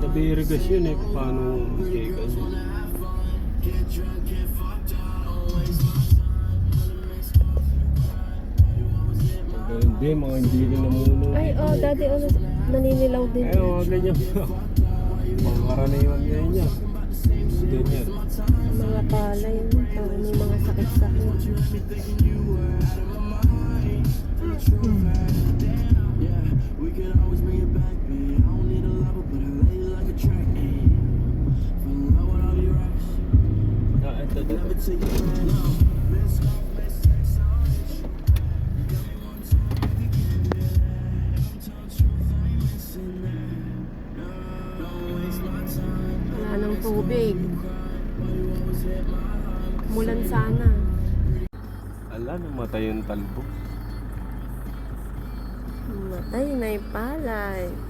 Tabi irigasyon eh, paano yun? Pero Hindi, mga hindi rin namulong. Ay, oh, daddy, oh, naninilaw din. Eh, mga ganyan. mga karaniwan ganyan yan. Ganyan. Mga palay, parang may mga sakit-sakit. Ah, ito, ito. Wala ng tubig. Mulan sana. Ala, namatay yung talbo. Matay na yung palay.